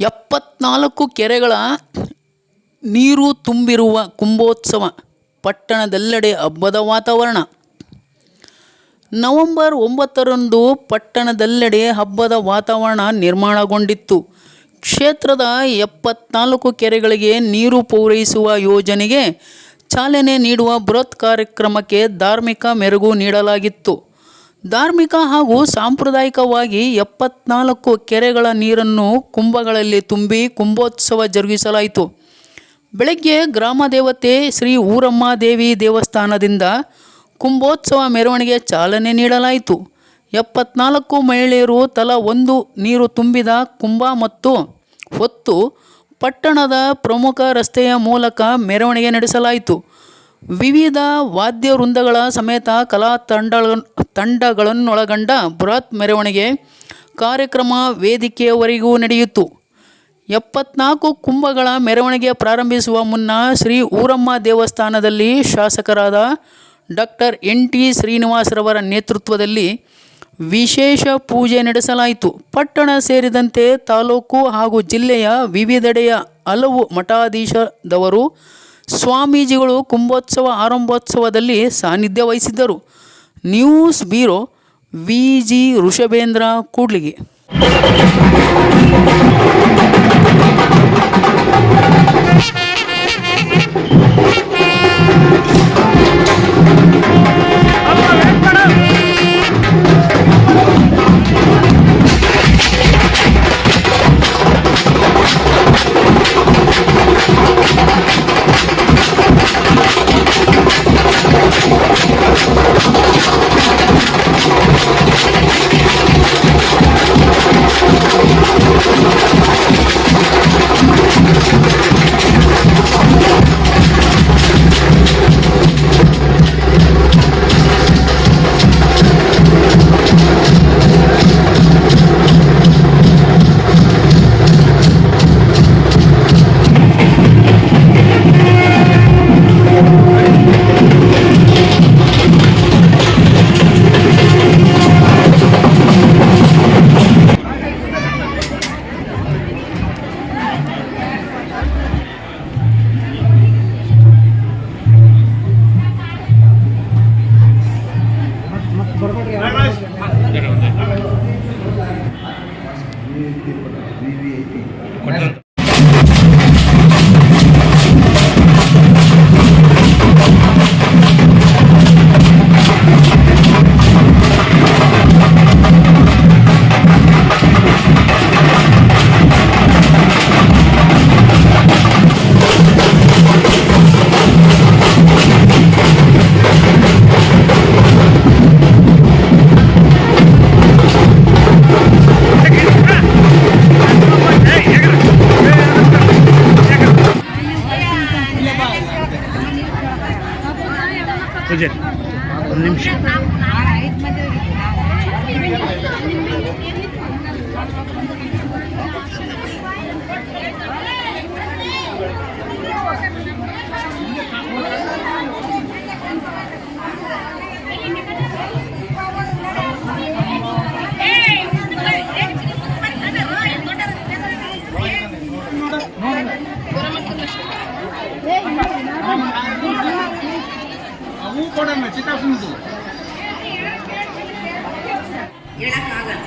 ಎಪ್ಪತ್ನಾಲ್ಕು ಕೆರೆಗಳ ನೀರು ತುಂಬಿರುವ ಕುಂಭೋತ್ಸವ ಪಟ್ಟಣದೆಲ್ಲೆಡೆ ಹಬ್ಬದ ವಾತಾವರಣ. ನವೆಂಬರ್ ಒಂಬತ್ತರಂದು ಪಟ್ಟಣದೆಲ್ಲೆಡೆ ಹಬ್ಬದ ವಾತಾವರಣ ನಿರ್ಮಾಣಗೊಂಡಿತ್ತು. ಕ್ಷೇತ್ರದ ಎಪ್ಪತ್ನಾಲ್ಕು ಕೆರೆಗಳಿಗೆ ನೀರು ಪೂರೈಸುವ ಯೋಜನೆಗೆ ಚಾಲನೆ ನೀಡುವ ಬೃಹತ್ ಕಾರ್ಯಕ್ರಮಕ್ಕೆ ಧಾರ್ಮಿಕ ಮೆರುಗು ನೀಡಲಾಗಿತ್ತು. ಧಾರ್ಮಿಕ ಹಾಗೂ ಸಾಂಪ್ರದಾಯಿಕವಾಗಿ ಎಪ್ಪತ್ನಾಲ್ಕು ಕೆರೆಗಳ ನೀರನ್ನು ಕುಂಭಗಳಲ್ಲಿ ತುಂಬಿ ಕುಂಭೋತ್ಸವ ಜರುಗಿಸಲಾಯಿತು. ಬೆಳಗ್ಗೆ ಗ್ರಾಮ ದೇವತೆ ಶ್ರೀ ಊರಮ್ಮ ದೇವಿ ದೇವಸ್ಥಾನದಿಂದ ಕುಂಭೋತ್ಸವ ಮೆರವಣಿಗೆ ಚಾಲನೆ ನೀಡಲಾಯಿತು. ಎಪ್ಪತ್ನಾಲ್ಕು ಮಹಿಳೆಯರು ತಲಾ ಒಂದು ನೀರು ತುಂಬಿದ ಕುಂಭ ಮತ್ತು ಹೊತ್ತು ಪಟ್ಟಣದ ಪ್ರಮುಖ ರಸ್ತೆಯ ಮೂಲಕ ಮೆರವಣಿಗೆ ನಡೆಸಲಾಯಿತು. ವಿವಿಧ ವಾದ್ಯ ವೃಂದಗಳ ಸಮೇತ ಕಲಾ ತಂಡ ತಂಡಗಳನ್ನೊಳಗೊಂಡ ಬೃಹತ್ ಮೆರವಣಿಗೆ ಕಾರ್ಯಕ್ರಮ ವೇದಿಕೆಯವರೆಗೂ ನಡೆಯಿತು. ಎಪ್ಪತ್ನಾಲ್ಕು ಕುಂಭಗಳ ಮೆರವಣಿಗೆ ಪ್ರಾರಂಭಿಸುವ ಮುನ್ನ ಶ್ರೀ ಊರಮ್ಮ ದೇವಸ್ಥಾನದಲ್ಲಿ ಶಾಸಕರಾದ ಡಾಕ್ಟರ್ ಎನ್ ಟಿ ಶ್ರೀನಿವಾಸರವರ ನೇತೃತ್ವದಲ್ಲಿ ವಿಶೇಷ ಪೂಜೆ ನಡೆಸಲಾಯಿತು. ಪಟ್ಟಣ ಸೇರಿದಂತೆ ತಾಲೂಕು ಹಾಗೂ ಜಿಲ್ಲೆಯ ವಿವಿಧೆಡೆಯ ಹಲವು ಮಠಾಧೀಶದವರು ಸ್ವಾಮೀಜಿಗಳು ಕುಂಭೋತ್ಸವ ಆರಂಭೋತ್ಸವದಲ್ಲಿ ಸಾನ್ನಿಧ್ಯ ವಹಿಸಿದ್ದರು. News bureau V G Rishabhendra Kudligi. ಹೇಳಕ್ಕಾಗಲ್ಲ